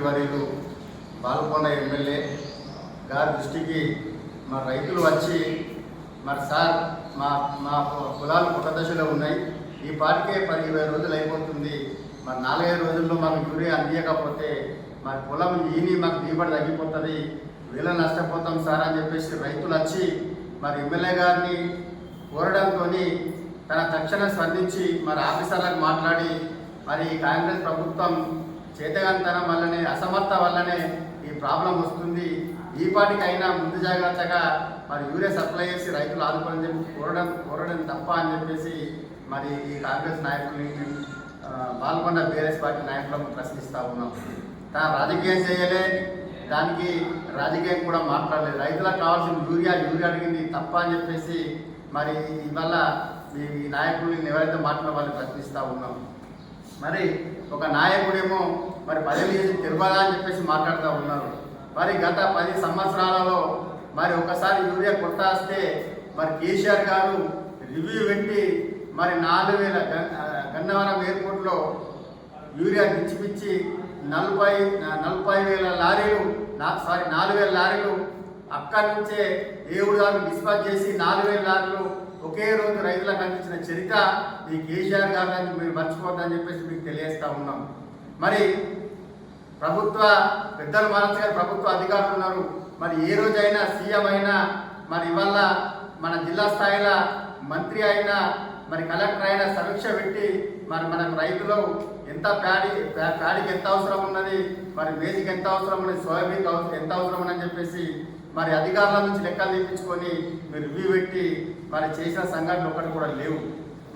మంత్రివర్యులు బాల్కొండ ఎమ్మెల్యే గారి దృష్టికి మా రైతులు వచ్చి మరి సార్ మా మా పొలాలు పుట్ట దశలో ఉన్నాయి. ఈ పాటికే పది ఇరవై రోజులు అయిపోతుంది. మరి నాలుగైదు రోజుల్లో మాకు యూరియా అందియకపోతే మా పొలం ఈని మాకు దిగుబడి తగ్గిపోతుంది. వీళ్ళ నష్టపోతాం సార్ అని చెప్పేసి రైతులు వచ్చి మరి ఎమ్మెల్యే గారిని కోరడంతో తన తక్షణ స్పందించి మరి ఆఫీసర్లకు మాట్లాడి మరి ఈ కాంగ్రెస్ ప్రభుత్వం చేతగానితనం వల్లనే అసమర్థ వల్లనే ఈ ప్రాబ్లం వస్తుంది. ఈ పాటికైనా ముందు జాగ్రత్తగా మరి యూరియా సప్లై చేసి రైతులు ఆదుకోవాలని చెప్పి కోరడం కోరడం తప్ప అని చెప్పేసి మరి ఈ కాంగ్రెస్ నాయకుల్ని బాల్కొండ పాల్గొన్న బీఆర్ఎస్ పార్టీ నాయకులను ప్రశ్నిస్తూ ఉన్నాం. తన రాజకీయం చేయలే దానికి రాజకీయం కూడా మాట్లాడలేదు. రైతులకు కావాల్సిన యూరియా యూరియా అడిగింది తప్ప అని చెప్పేసి మరి ఇవల్ల ఈ నాయకులు నాయకుల్ని ఎవరైతే మాట్లాడే ప్రశ్నిస్తూ ఉన్నాం. మరి ఒక నాయకుడేమో మరి పదవి తిరగదా అని చెప్పేసి మాట్లాడుతూ ఉన్నారు. మరి గత పది సంవత్సరాలలో మరి ఒకసారి యూరియా కొట్టాస్తే మరి కేసీఆర్ గారు రివ్యూ పెట్టి మరి నాలుగు వేల గన్నవరం ఎయిర్పోర్ట్లో యూరియా పిచ్చి నలభై నలభై వేల లారీలు నా సారీ నాలుగు వేల లారీలు అక్కడి నుంచే దేవుడు గారు డిస్పాచ్ చేసి నాలుగు వేల లారీలు ఒకే రోజు రైతులకు అందించిన చరిత్ర ఈ కేసీఆర్ గారు మీరు మర్చిపోద్దని చెప్పేసి మీకు తెలియజేస్తా ఉన్నాం. మరి ప్రభుత్వ పెద్దలు మారించారు ప్రభుత్వ అధికారులు ఉన్నారు. మరి ఏ రోజైనా సీఎం అయినా మరి ఇవాళ మన జిల్లా స్థాయిలో మంత్రి అయినా మరి కలెక్టర్ అయినా సమీక్ష పెట్టి మరి మనకు రైతులు ఎంత ప్యాడీ ప్యాడీకి ఎంత అవసరం ఉన్నది? మరి మేజికి ఎంత అవసరం ఉన్నది? సోయాబీన్ అవసరం ఎంత అవసరం అని చెప్పేసి మరి అధికారుల నుంచి లెక్కలు తెప్పించుకొని మీరు రివ్యూ పెట్టి మరి చేసిన సంఘటనలు ఒకటి కూడా లేవు.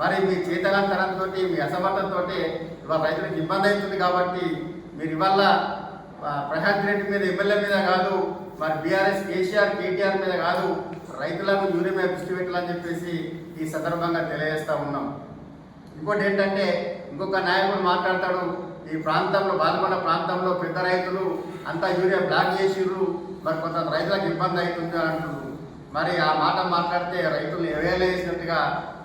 మరి మీ చేతగాంతరంతో మీ అసమర్థంతో ఇవాళ రైతులకు ఇబ్బంది అవుతుంది కాబట్టి మీరు ఇవాళ ప్రశాంత్ రెడ్డి మీద ఎమ్మెల్యే మీద కాదు మరి బీఆర్ఎస్ కేసీఆర్ కేటీఆర్ మీద కాదు రైతులకు యూరియా మీద దృష్టి పెట్టాలని చెప్పేసి ఈ సందర్భంగా తెలియజేస్తా ఉన్నాం. ఇంకోటి ఏంటంటే ఇంకొక నాయకుడు మాట్లాడతాడు ఈ ప్రాంతంలో బాల్కొండ ప్రాంతంలో పెద్ద రైతులు అంతా యూరియా బ్లాక్ చేసిర్రు మరి కొంత రైతులకు ఇబ్బంది అవుతుంది అంటున్నారు మరి ఆ మాట మాట్లాడితే రైతులు ఎవేలేసినట్టుగా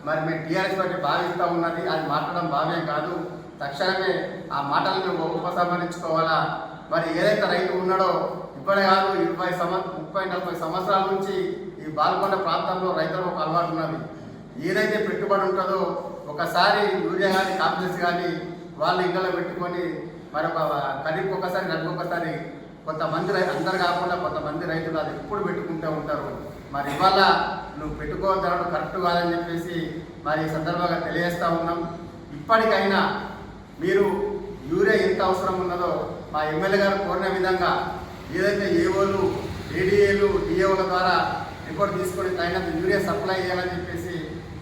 మరి మేము టీఆర్ఎస్ పార్టీ భావిస్తూ ఉన్నది అది మాట్లాడడం భావ్యం కాదు. తక్షణమే ఆ మాటలను ఉపసంహరించుకోవాలా? మరి ఏదైతే రైతు ఉన్నాడో ఇప్పుడే కాదు ఇరవై సంవ ముప్పై నలభై సంవత్సరాల నుంచి ఈ బాల్కొండ ప్రాంతంలో రైతులకు ఒక అలవాటు ఉన్నది. ఏదైతే పెట్టుబడి ఉంటుందో ఒకసారి యూరియా కానీ కాంప్లెక్స్ కానీ వాళ్ళు ఇంట్లో పెట్టుకొని మరొక ఖరీఫ్ ఒకసారి నడుపు ఒకసారి కొంతమంది రై అందరు కాకుండా కొంతమంది రైతులు అది ఎప్పుడు పెట్టుకుంటూ ఉంటారు. మరి ఇవాళ నువ్వు పెట్టుకోవద్దు కరెక్ట్ కాదని చెప్పేసి మరి ఈ సందర్భంగా తెలియజేస్తూ ఉన్నాం. ఇప్పటికైనా మీరు యూరియా ఎంత అవసరం ఉన్నదో మా ఎమ్మెల్యే గారు కోరిన విధంగా ఏదైతే ఏఓలు ఏడీఏలు డిఏఓల ద్వారా రిపోర్ట్ తీసుకొని తగినంత యూరియా సప్లై చేయాలని చెప్పేసి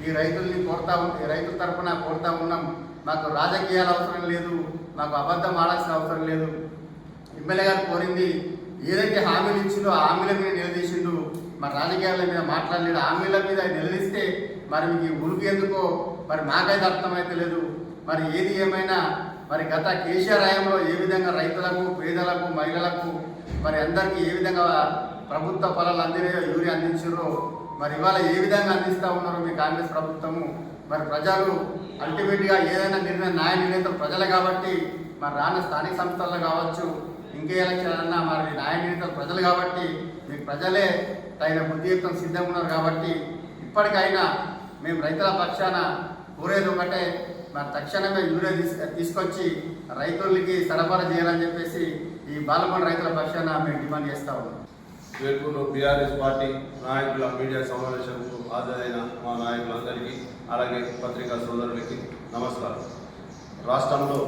ఈ రైతుల్ని కోరుతా ఉంటే రైతుల తరఫున కోరుతా ఉన్నాం. నాకు రాజకీయాలు అవసరం లేదు. నాకు అబద్ధం ఆడాల్సిన అవసరం లేదు. ఎమ్మెల్యే గారు కోరింది ఏదైతే హామీలు ఇచ్చిందో ఆ హామీల మీద నిలదీసిండు. మరి రాజకీయాల మీద మాట్లాడలేడు. హామీల మీద నిలదీస్తే మరి మీకు ఈ ఉనికి ఎందుకో? మరి నాకైతే అర్థమైతే లేదు. మరి ఏది ఏమైనా మరి గత కేసీఆర్ హయాంలో ఏ విధంగా రైతులకు పేదలకు మహిళలకు మరి అందరికీ ఏ విధంగా ప్రభుత్వ ఫలాలు అందినాయో యూరియా అందించారో మరి ఇవాళ ఏ విధంగా అందిస్తూ ఉన్నారో మీ కాంగ్రెస్ ప్రభుత్వము మరి ప్రజలు అల్టిమేట్గా ఏదైనా నిర్ణయం న్యాయ నిర్ణేతలు ప్రజలే కాబట్టి మరి రాన స్థానిక సంస్థల్లో కావచ్చు ఇంకే ఎలక్షన్ అన్నా మరి న్యాయ నిర్ణేతలు ప్రజలు కాబట్టి మీకు ప్రజలే తగిన బుద్ధియుక్తం సిద్ధంగా ఉన్నారు కాబట్టి ఇప్పటికైనా మేము రైతుల పక్షాన కోరేది ఒకటే మరి తక్షణమే యూరియా తీసు తీసుకొచ్చి రైతులకి సరఫరా చేయాలని చెప్పేసి ఈ బాలకొండ రైతుల పక్షాన మేము డిమాండ్ చేస్తా ఉన్నాం. వేల్పూరు బీఆర్ఎస్ పార్టీ నాయకుల మీడియా సమావేశంకు హాజరైన మా నాయకులందరికీ అలాగే పత్రికా సోదరులకి నమస్కారం. రాష్ట్రంలో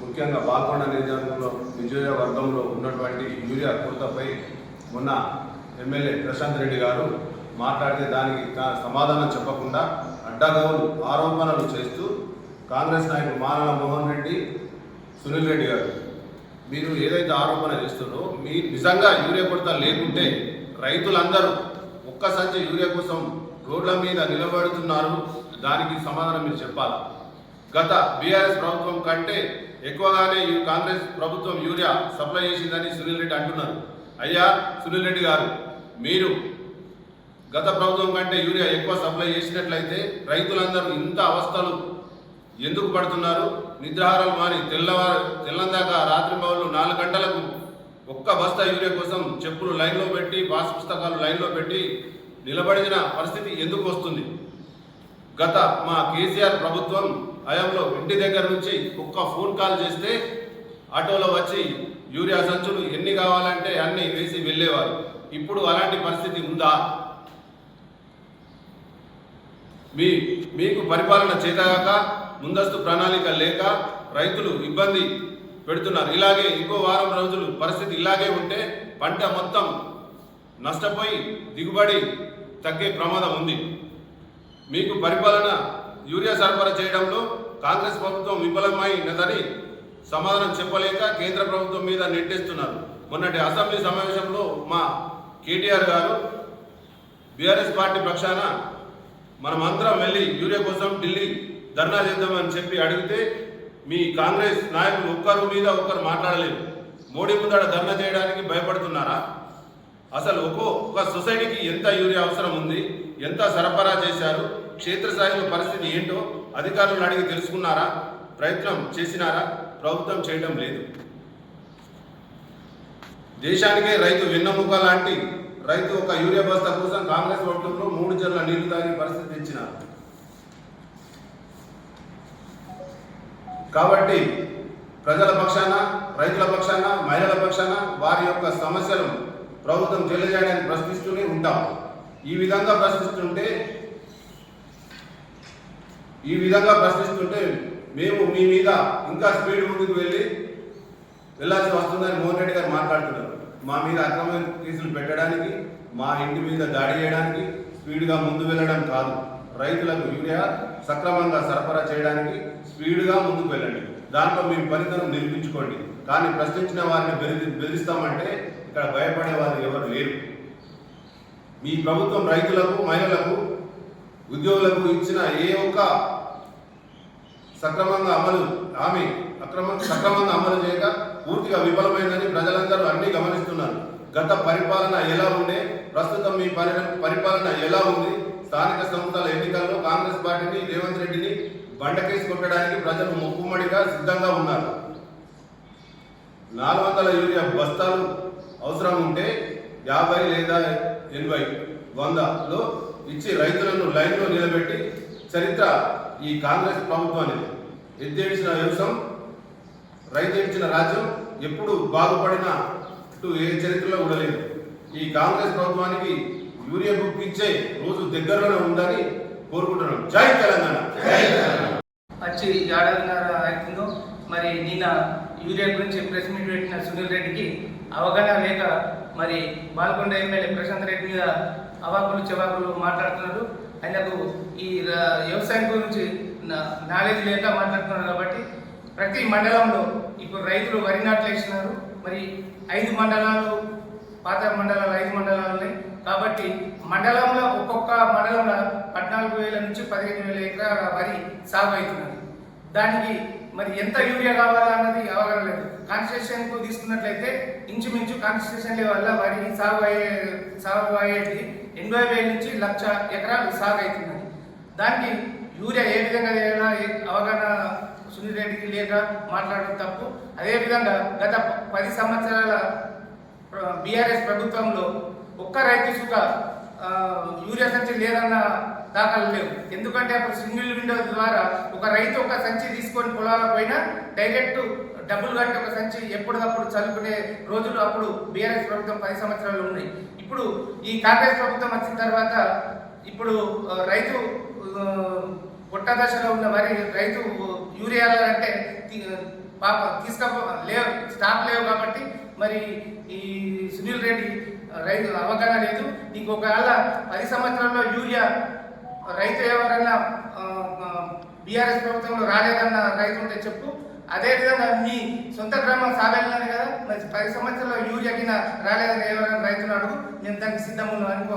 ముఖ్యంగా బాల్కొండ నియోజకవర్గంలో నియోజకవర్గంలో ఉన్నటువంటి యూరియా కొరతపై ఉన్న ఎమ్మెల్యే ప్రశాంత్ రెడ్డి గారు మాట్లాడితే దానికి సమాధానం చెప్పకుండా అడ్డగోలు ఆరోపణలు చేస్తూ కాంగ్రెస్ నాయకుడు మానవ మోహన్ రెడ్డి సునీల్ రెడ్డి గారు మీరు ఏదైతే ఆరోపణ చేస్తున్నారో మీ నిజంగా యూరియా కొరత లేకుంటే రైతులందరూ ఒక్క సంచి యూరియా కోసం రోడ్ల మీద నిలబడుతున్నారు. దానికి సమాధానం మీరు చెప్పాలి? గత బీఆర్ఎస్ ప్రభుత్వం కంటే ఎక్కువగానే ఈ కాంగ్రెస్ ప్రభుత్వం యూరియా సప్లై చేసిందని సునీల్ రెడ్డి అంటున్నారు. అయ్యా సునీల్ రెడ్డి గారు మీరు గత ప్రభుత్వం కంటే యూరియా ఎక్కువ సప్లై చేసినట్లయితే రైతులందరూ ఇంత అవస్థలు ఎందుకు పడుతున్నారు? నిద్రాహారాలు మాని తెల్లవారు తెల్లందాకా రాత్రి పౌరులు నాలుగు గంటలకు ఒక్క బస్తా యూరియా కోసం చెప్పులు లైన్లో పెట్టి పాస్ పుస్తకాలు లైన్లో పెట్టి నిలబడిన పరిస్థితి ఎందుకు వస్తుంది? గత మా కేసీఆర్ ప్రభుత్వం హయాంలో ఇంటి దగ్గర నుంచి ఒక్క ఫోన్ కాల్ చేస్తే ఆటోలో వచ్చి యూరియా సంచులు ఎన్ని కావాలంటే అన్ని వేసి వెళ్ళేవారు. ఇప్పుడు అలాంటి పరిస్థితి ఉందా? మీ మీకు పరిపాలన చేతగాక ముందస్తు ప్రణాళిక లేక రైతులు ఇబ్బంది పెడుతున్నారు. ఇలాగే ఇంకో వారం రోజులు పరిస్థితి ఇలాగే ఉంటే పంట మొత్తం నష్టపోయి దిగుబడి తగ్గే ప్రమాదం ఉంది. మీకు పరిపాలన యూరియా సరఫరా చేయడంలో కాంగ్రెస్ ప్రభుత్వం విఫలమైనదని సమాధానం చెప్పలేక కేంద్ర ప్రభుత్వం మీద నెట్టేస్తున్నారు. మొన్నటి అసెంబ్లీ సమావేశంలో మా కేటీఆర్ గారు బీఆర్ఎస్ పార్టీ పక్షాన మనమందరం వెళ్ళి యూరియా కోసం ఢిల్లీ ధర్నా చేద్దామని చెప్పి అడిగితే మీ కాంగ్రెస్ నాయకులు ఒక్కరు మీద ఒక్కరు మాట్లాడలేరు మోడీ ముందర ధర్నా చేయడానికి భయపడుతున్నారా? అసలు ఒక్కో ఒక సొసైటీకి ఎంత యూరియా అవసరం ఉంది? ఎంత సరఫరా చేశారు? క్షేత్రస్థాయిలో పరిస్థితి ఏంటో అధికారులను అడిగి తెలుసుకున్నారా? ప్రయత్నం చేసినారా? ప్రభుత్వం చేయడం లేదు. దేశానికే రైతు వెన్నెముక లాంటి రైతు ఒక యూరియా బస్తా కోసం కాంగ్రెస్ ప్రభుత్వంలో మూడు జర్ల నీళ్ళు తాగే పరిస్థితి ఇచ్చినారు కాబట్టి ప్రజల పక్షాన రైతుల పక్షాన మహిళల పక్షాన వారి యొక్క సమస్యలు ప్రభుత్వం తెలియజేయడానికి ప్రశ్నిస్తూనే ఉంటాం. ఈ విధంగా ప్రశ్నిస్తుంటే ఈ విధంగా ప్రశ్నిస్తుంటే మేము మీ మీద ఇంకా స్పీడ్ ముందుకు వెళ్ళి వెళ్ళాల్సి వస్తుందని మోహన్ రెడ్డి గారు మాట్లాడుతున్నారు. మా మీద అక్రమ కేసులు పెట్టడానికి మా ఇంటి మీద దాడి చేయడానికి స్పీడ్గా ముందు వెళ్ళడం కాదు. రైతులకు యూరియా సక్రమంగా సరఫరా చేయడానికి స్పీడ్గా ముందుకు వెళ్ళండి. దాంట్లో మీ ఫలితం నిరూపించుకోండి. కానీ ప్రశ్నించిన వారిని బెదిరి బెదిరిస్తామంటే ఇక్కడ భయపడే వారు ఎవరు లేరు. మీ ప్రభుత్వం రైతులకు మహిళలకు ఉద్యోగులకు ఇచ్చిన ఏ ఒక్క సక్రమంగా అమలు హామీ అక్రమ సక్రమంగా అమలు చేయక పూర్తిగా విఫలమైందని ప్రజలందరూ అన్ని గమనిస్తున్నారు. గత పరిపాలన ఎలా ఉండే ప్రస్తుతం మీ పరి పరిపాలన ఎలా ఉంది స్థానిక సంస్థల ఎన్నికల్లో కాంగ్రెస్ పార్టీని రేవంత్ రెడ్డిని బండకేసి కొట్టడానికి ప్రజలు ముక్కుమడిగా సిద్ధంగా ఉన్నారు. నాలుగు వందల యూరియా బస్తాలు అవసరం ఉంటే యాభై లేదా ఎనభై వందలో ఇచ్చి రైతులను లైన్లో నిలబెట్టి చరిత్ర ఈ కాంగ్రెస్ ప్రభుత్వానికి ఎద్దేడిచిన వ్యవసాయం రైతు ఇచ్చిన రాజ్యం ఎప్పుడు బాగుపడిన ఏ చరిత్రలో కూడా లేదు. ఈ కాంగ్రెస్ ప్రభుత్వానికి యూరియా బుక్ ఇచ్చే రోజు దగ్గరలోనే ఉందని కోరుకుంటున్నాం. జై తెలంగాణ. వచ్చి ఏడాదిన్నర అవుతుందో? మరి నిన్న యూరియా గురించి ప్రెస్ మీట్ పెట్టిన సునీల్ రెడ్డికి అవగాహన లేక మరి బాల్కొండ ఎమ్మెల్యే ప్రశాంత్ రెడ్డి మీద అవాకులు చెవాకులు మాట్లాడుతున్నారు. ఆయనకు ఈ వ్యవసాయం గురించి నా- నాలెడ్జ్ లేక మాట్లాడుతున్నారు కాబట్టి ప్రతి మండలంలో ఇప్పుడు రైతులు వరి నాట్లు వేసినారు. మరి ఐదు మండలాలు పాత మండలాలు ఐదు మండలాలు కాబట్టి మండలంలో ఒక్కొక్క మండలంలో పద్నాలుగు వేల నుంచి పదిహేను వేల ఎకరాల వరి సాగు అవుతున్నది. దానికి మరి ఎంత యూరియా కావాలా అన్నది అవగాహన లేదు. కాన్స్టిట్యూషన్ తీసుకున్నట్లయితే ఇంచుమించు కాన్స్టిట్యూషన్ వల్ల వరి సాగు అయ్యే సాగు అయ్యేది ఎనభై వేల నుంచి లక్ష ఎకరాలు సాగు అవుతున్నది. దానికి యూరియా ఏ విధంగా చేయాలా అవగాహన సునీల్ రెడ్డికి లేక మాట్లాడడం తప్పు. అదేవిధంగా గత పది సంవత్సరాల బీఆర్ఎస్ ప్రభుత్వంలో ఒక్క రైతు సుఖ యూరియా సంచి లేదన్న దాఖలు లేవు. ఎందుకంటే అప్పుడు సింగిల్ విండో ద్వారా ఒక రైతు ఒక సంచి తీసుకొని పొలాలకు పోయినా డైరెక్ట్ డబ్బులు కట్టి ఒక సంచి ఎప్పటికప్పుడు చదువుకునే రోజులు అప్పుడు బీఆర్ఎస్ ప్రభుత్వం పది సంవత్సరాలు ఉన్నాయి. ఇప్పుడు ఈ కాంగ్రెస్ ప్రభుత్వం వచ్చిన తర్వాత ఇప్పుడు రైతు ఆ, పుట్ట దశలో ఉన్న మరి రైతు యూరియాలంటే పాప తీసుకపో లేవు స్టాక్ లేవు కాబట్టి మరి ఈ సునీల్ రెడ్డి రైతు అవగాహన లేదు. ఇంకొకవేళ పది సంవత్సరాల్లో యూరియా రైతు ఎవరన్నా బీఆర్ఎస్ ప్రభుత్వంలో రాలేదన్న రైతు ఉంటే చెప్పు. అదేవిధంగా మీ సొంత గ్రామం సాగలేదని కదా. మరి పది సంవత్సరాల్లో యూరియా కింద రాలేదని ఎవరైనా రైతులు అడుగు. మేము దానికి సిద్ధంగా ఉన్నామని